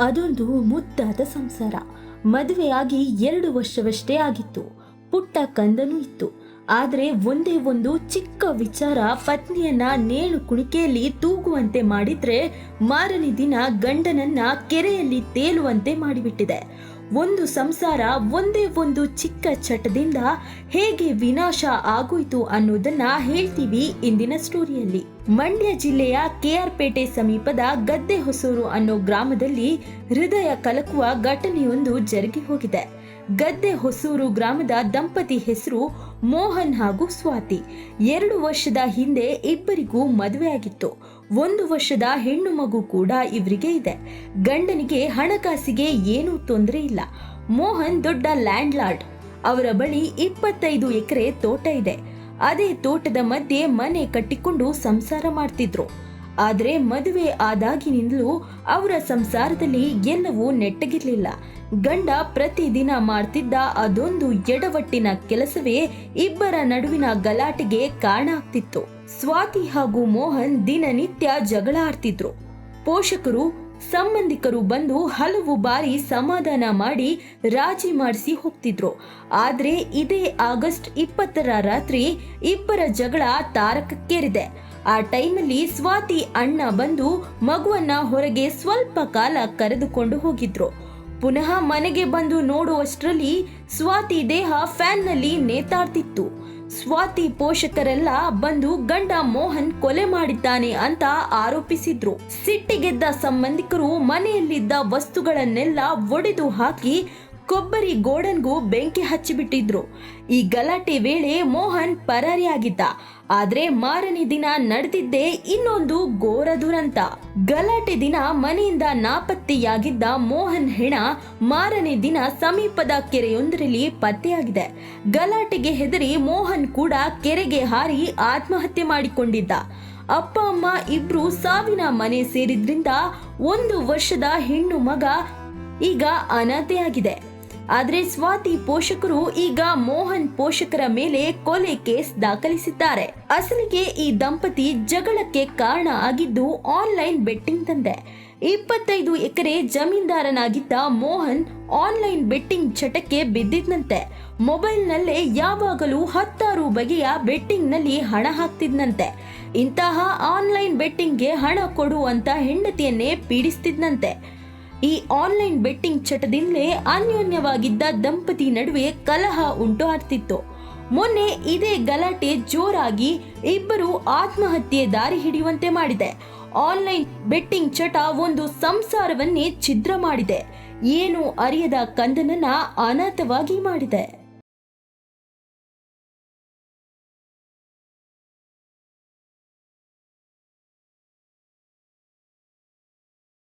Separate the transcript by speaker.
Speaker 1: ಅದೊಂದು ಮುದ್ದಾದ ಸಂಸಾರ. ಮದುವೆಯಾಗಿ ಎರಡು ವರ್ಷವಷ್ಟೇ ಆಗಿತ್ತು. ಪುಟ್ಟ ಕಂದನೂ ಇತ್ತು. ಆದರೆ ಒಂದೇ ಒಂದು ಚಿಕ್ಕ ವಿಚಾರ ಪತ್ನಿಯನ್ನ ನೇಣು ಕುಣಿಕೆಯಲ್ಲಿ ತೂಗುವಂತೆ ಮಾಡಿದ್ರೆ ಮಾರನೇ ದಿನ ಗಂಡನನ್ನ ಕೆರೆಯಲ್ಲಿ ತೇಲುವಂತೆ ಮಾಡಿಬಿಟ್ಟಿದೆ. ಒಂದು ಸಂಸಾರ ಒಂದೇ ಒಂದು ಚಿಕ್ಕ ಚಟದಿಂದ ಹೇಗೆ ವಿನಾಶ ಆಗೋಯ್ತು ಅನ್ನೋದನ್ನ ಹೇಳ್ತೀವಿ ಇಂದಿನ ಸ್ಟೋರಿಯಲ್ಲಿ. ಮಂಡ್ಯ ಜಿಲ್ಲೆಯ ಕೆಆರ್ ಪೇಟೆ ಸಮೀಪದ ಗದ್ದೆ ಹೊಸೂರು ಅನ್ನೋ ಗ್ರಾಮದಲ್ಲಿ ಹೃದಯ ಕಲಕುವ ಘಟನೆಯೊಂದು ಜರುಗಿ ಹೋಗಿದೆ. ಗದ್ದೆ ಹೊಸೂರು ಗ್ರಾಮದ ದಂಪತಿ ಹೆಸರು ಮೋಹನ್ ಹಾಗೂ ಸ್ವಾತಿ. ಎರಡು ವರ್ಷದ ಹಿಂದೆ ಇಬ್ಬರಿಗೂ ಮದುವೆಯಾಗಿತ್ತು. ಒಂದು ವರ್ಷದ ಹೆಣ್ಣು ಮಗು ಕೂಡ ಇವರಿಗೆ ಇದೆ. ಗಂಡನಿಗೆ ಹಣಕಾಸಿಗೆ ಏನೂ ತೊಂದರೆ ಇಲ್ಲ. ಮೋಹನ್ ದೊಡ್ಡ ಲ್ಯಾಂಡ್ ಲಾರ್ಡ್ ಅವರ ಬಳಿ ಇಪ್ಪತ್ತೈದು ಎಕರೆ ತೋಟ ಇದೆ. ಅದೇ ತೋಟದ ಮಧ್ಯೆ ಮನೆ ಕಟ್ಟಿಕೊಂಡು ಸಂಸಾರ ಮಾಡ್ತಿದ್ರು. ಆದ್ರೆ ಮದುವೆ ಆದಾಗಿನಿಂದಲೂ ಅವರ ಸಂಸಾರದಲ್ಲಿ ಎಲ್ಲವೂ ನೆಟ್ಟಗಿರಲಿಲ್ಲ. ಗಂಡ ಪ್ರತಿದಿನ ಮಾಡ್ತಿದ್ದ ಅದೊಂದು ಎಡವಟ್ಟಿನ ಕೆಲಸವೇ ಇಬ್ಬರ ನಡುವಿನ ಗಲಾಟೆಗೆ ಕಾರಣ ಆಗ್ತಿತ್ತು. ಸ್ವಾತಿ ಹಾಗೂ ಮೋಹನ್ ದಿನನಿತ್ಯ ಜಗಳ ಆಡ್ತಿದ್ರು. ಪೋಷಕರು, ಸಂಬಂಧಿಕರು ಬಂದು ಹಲವು ಬಾರಿ ಸಮಾಧಾನ ಮಾಡಿ ರಾಜಿ ಮಾಡಿಸಿ ಹೋಗ್ತಿದ್ರು. ಆದ್ರೆ ಇದೇ ಆಗಸ್ಟ್ ಇಪ್ಪತ್ತರ ರಾತ್ರಿ ಇಬ್ಬರ ಜಗಳ ತಾರಕಕ್ಕೇರಿದೆ. ಆ ಟೈಮಲ್ಲಿ ಸ್ವಾತಿ ಅಣ್ಣ ಬಂದು ಮಗುವನ್ನ ಹೊರಗೆ ಸ್ವಲ್ಪ ಕಾಲ ಕರೆದುಕೊಂಡು ಹೋಗಿದ್ರು. ಪುನಃ ಮನೆಗೆ ಬಂದು ನೋಡುವಷ್ಟರಲ್ಲಿ ಸ್ವಾತಿ ದೇಹ ಫ್ಯಾನ್ನಲ್ಲಿ ನೇತಾಡ್ತಿತ್ತು. ಸ್ವಾತಿ ಪೋಷಕರೆಲ್ಲ ಬಂದು ಗಂಡ ಮೋಹನ್ ಕೊಲೆ ಮಾಡಿದ್ದಾನೆ ಅಂತ ಆರೋಪಿಸಿದ್ರು. ಸಿಟ್ಟಿಗೆದ್ದ ಸಂಬಂಧಿಕರು ಮನೆಯಲ್ಲಿದ್ದ ವಸ್ತುಗಳನ್ನೆಲ್ಲ ಒಡೆದು ಹಾಕಿ ಕೊಬ್ಬರಿ ಗೋಡನ್ಗೂ ಬೆಂಕಿ ಹಚ್ಚಿಬಿಟ್ಟಿದ್ರು. ಈ ಗಲಾಟೆ ವೇಳೆ ಮೋಹನ್ ಪರಾರಿಯಾಗಿದ್ದ. ಆದ್ರೆ ಮಾರನೇ ದಿನ ನಡೆದಿದ್ದೇ ಇನ್ನೊಂದು ಘೋರ ದುರಂತ. ಗಲಾಟೆ ದಿನ ಮನೆಯಿಂದ ನಾಪತ್ತೆಯಾಗಿದ್ದ ಮೋಹನ್ ಹೆಣ ಮಾರನೇ ದಿನ ಸಮೀಪದ ಕೆರೆಯೊಂದರಲ್ಲಿ ಪತ್ತೆಯಾಗಿದೆ. ಗಲಾಟೆಗೆ ಹೆದರಿ ಮೋಹನ್ ಕೂಡ ಕೆರೆಗೆ ಹಾರಿ ಆತ್ಮಹತ್ಯೆ ಮಾಡಿಕೊಂಡಿದ್ದ. ಅಪ್ಪ, ಅಮ್ಮ ಇಬ್ರು ಸಾವಿನ ಮನೆ ಸೇರಿದ್ರಿಂದ ಒಂದು ವರ್ಷದ ಹೆಣ್ಣು ಮಗ ಈಗ ಅನಾಥೆಯಾಗಿದೆ. ಆದ್ರೆ ಸ್ವಾತಿ ಪೋಷಕರು ಈಗ ಮೋಹನ್ ಪೋಷಕರ ಮೇಲೆ ಕೊಲೆ ಕೇಸ್ ದಾಖಲಿಸಿದ್ದಾರೆ. ಅಸಲಿಗೆ ಈ ದಂಪತಿ ಜಗಳಕ್ಕೆ ಕಾರಣ ಆಗಿದ್ದು ಆನ್ಲೈನ್ ಬೆಟ್ಟಿಂಗ್ ತಂದೆ ಇಪ್ಪತ್ತೈದು ಎಕರೆ ಜಮೀನ್ದಾರನಾಗಿದ್ದ ಮೋಹನ್ ಆನ್ಲೈನ್ ಬೆಟ್ಟಿಂಗ್ ಚಟಕ್ಕೆ ಬಿದ್ದಿದ್ನಂತೆ. ಮೊಬೈಲ್ನಲ್ಲೇ ಯಾವಾಗಲೂ ಹತ್ತಾರು ಬಗೆಯ ಬೆಟ್ಟಿಂಗ್ನಲ್ಲಿ ಹಣ ಹಾಕ್ತಿದ್ನಂತೆ. ಇಂತಹ ಆನ್ಲೈನ್ ಬೆಟ್ಟಿಂಗ್ಗೆ ಹಣ ಕೊಡು ಅಂತ ಹೆಂಡತಿಯನ್ನೇ ಪೀಡಿಸ್ತಿದ್ನಂತೆ. ಈ ಆನ್ಲೈನ್ ಬೆಟ್ಟಿಂಗ್ ಚಟದಿಂದಲೇ ಅನ್ಯೋನ್ಯವಾಗಿದ್ದ ದಂಪತಿ ನಡುವೆ ಕಲಹ ಉಂಟು ಆಗ್ತಿತ್ತು. ಮೊನ್ನೆ ಇದೇ ಗಲಾಟೆ ಜೋರಾಗಿ ಇಬ್ಬರು ಆತ್ಮಹತ್ಯೆ ದಾರಿ ಹಿಡಿಯುವಂತೆ ಮಾಡಿದೆ. ಆನ್ಲೈನ್ ಬೆಟ್ಟಿಂಗ್ ಚಟ ಒಂದು ಸಂಸಾರವನ್ನೇ ಛಿದ್ರ ಮಾಡಿದೆ. ಏನು ಅರಿಯದ ಕಂದನನ್ನ ಅನಾಥವಾಗಿ ಮಾಡಿದೆ.